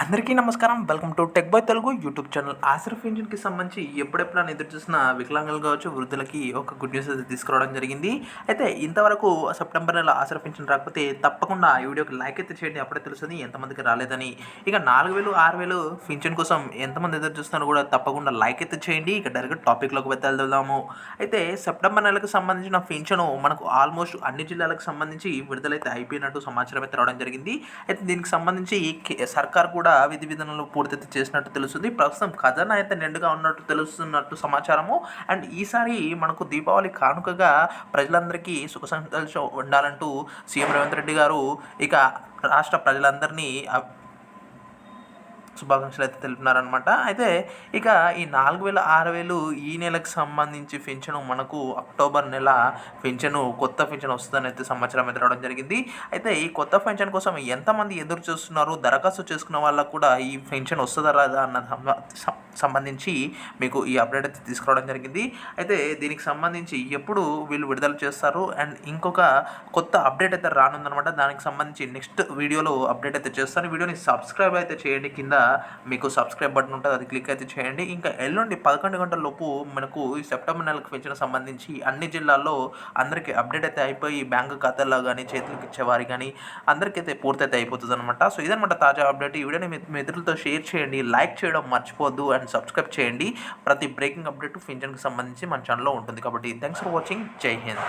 అందరికీ నమస్కారం. Welcome to tech boy Telugu YouTube channel. Asif ఇంజిన్కి సంబంధించి ఎప్పుడెప్పుడు ఎదురు చూసిన వికలాంగులు కావచ్చు వృద్ధులకి ఒక గుడ్ న్యూస్ అయితే తీసుకురావడం జరిగింది. అయితే ఇంతవరకు సెప్టెంబర్ నెల ఆసిఫ్ ఇంజిన్ రాకపోతే తప్పకుండా ఈ వీడియోకి లైక్ అయితే చేయండి. అప్పుడే తెలుస్తుంది ఎంతమందికి రాలేదని. ఇక నాలుగు వేలు ఆరు వేలు పింఛన్ కోసం ఎంతమంది ఎదురు చూస్తున్నారో కూడా తప్పకుండా లైక్ అయితే చేయండి. ఇక డైరెక్ట్ టాపిక్లోకి వెళ్దాము. అయితే సెప్టెంబర్ నెలకు సంబంధించిన పింఛను మనకు ఆల్మోస్ట్ అన్ని జిల్లాలకు సంబంధించి విడుదలైతే అయిపోయినట్టు సమాచారం అయితే రావడం జరిగింది. అయితే దీనికి సంబంధించి కే- సర్కార్ కూడా విధి విధానంలో పూర్తి చేసినట్టు తెలుస్తుంది. ప్రస్తుతం ఖజానా అయితే నిండుగా ఉన్నట్టు తెలుస్తున్నట్టు సమాచారము. అండ్ ఈసారి మనకు దీపావళి కానుకగా ప్రజలందరికీ సుఖ సంతోషం ఉండాలంటూ సీఎం రేవంత్ రెడ్డి గారు ఇక రాష్ట్ర ప్రజలందరినీ శుభాకాంక్షలు అయితే తెలిపినారనమాట అయితే ఇక ఈ నాలుగు వేల ఆరు వేలు ఈ నెలకు సంబంధించి పెన్షన్ మనకు అక్టోబర్ నెల పెన్షన్ కొత్త పెన్షన్ వస్తుందని అయితే సంవత్సరం అయితే రావడం జరిగింది. అయితే ఈ కొత్త పెన్షన్ కోసం ఎంతమంది ఎదురు చూస్తున్నారు? దరఖాస్తు చేసుకున్న వాళ్ళకు కూడా ఈ పెన్షన్ వస్తుందా రాదా అన్న సంబంధించి మీకు ఈ అప్డేట్ అయితే తీసుకురావడం జరిగింది. అయితే దీనికి సంబంధించి ఎప్పుడు వీళ్ళు విడుదల చేస్తారు? అండ్ ఇంకొక కొత్త అప్డేట్ అయితే రానుందనమాట దానికి సంబంధించి నెక్స్ట్ వీడియోలో అప్డేట్ అయితే చేస్తాను. వీడియోని సబ్స్క్రైబ్ అయితే చేయండి. కింద మీకు సబ్స్క్రైబ్ బటన్ ఉంటుంది అది క్లిక్ అయితే చేయండి. ఇంకా ఎల్లుండి పదకొండు గంటల లోపు మనకు ఈ సెప్టెంబర్ నెలకు పెంచిన సంబంధించి అన్ని జిల్లాల్లో అందరికీ అప్డేట్ అయితే అయిపోయి బ్యాంకు ఖాతాల్లో కానీ చేతులకు ఇచ్చేవారి కానీ అందరికైతే పూర్తి అయితే అయిపోతుంది అనమాట సో ఇదనమాట తాజా అప్డేట్ ఈ వీడియోని మీ మిత్రులతో షేర్ చేయండి లైక్ చేయడం మర్చిపోవద్దు అండ్ సబ్స్క్రైబ్ చేయండి. ప్రతి బ్రేకింగ్ అప్డేట్ ఫించన్కి సంబంధించి మన ఛానల్లో ఉంటుంది. కాబట్టి థ్యాంక్స్ ఫర్ వాచింగ్ జై హింద్.